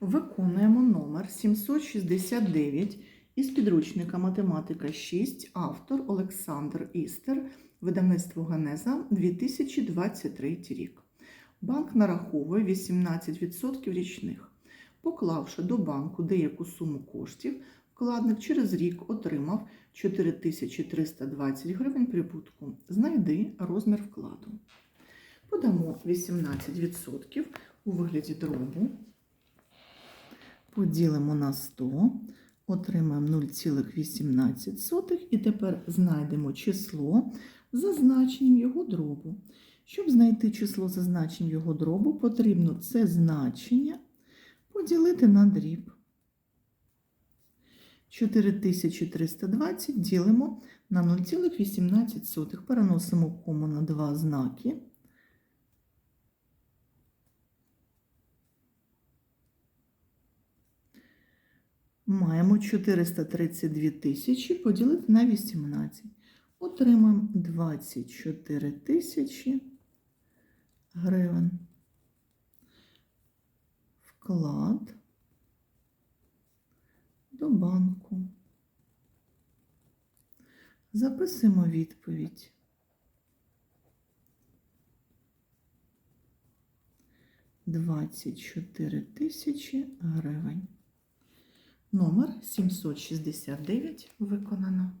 Виконуємо номер 769 із підручника Математика 6, автор Олександр Істер, видавництво Генеза 2023 рік. Банк нараховує 18% річних. Поклавши до банку деяку суму коштів, вкладник через рік отримав 4320 гривень прибутку. Знайди розмір вкладу. Подамо 18% у вигляді дробу. Поділимо на 100, отримаємо 0,18 і тепер знайдемо число за значенням його дробу. Щоб знайти число за значенням його дробу, потрібно це значення поділити на дріб. 4320 ділимо на 0,18. Переносимо кому на два знаки. Маємо 432 тисячі поділити на 18. Отримаємо 24 тисячі гривень. Вклад до банку. Записуємо відповідь. Двадцять чотири тисячі гривень. Номер 769 виконано.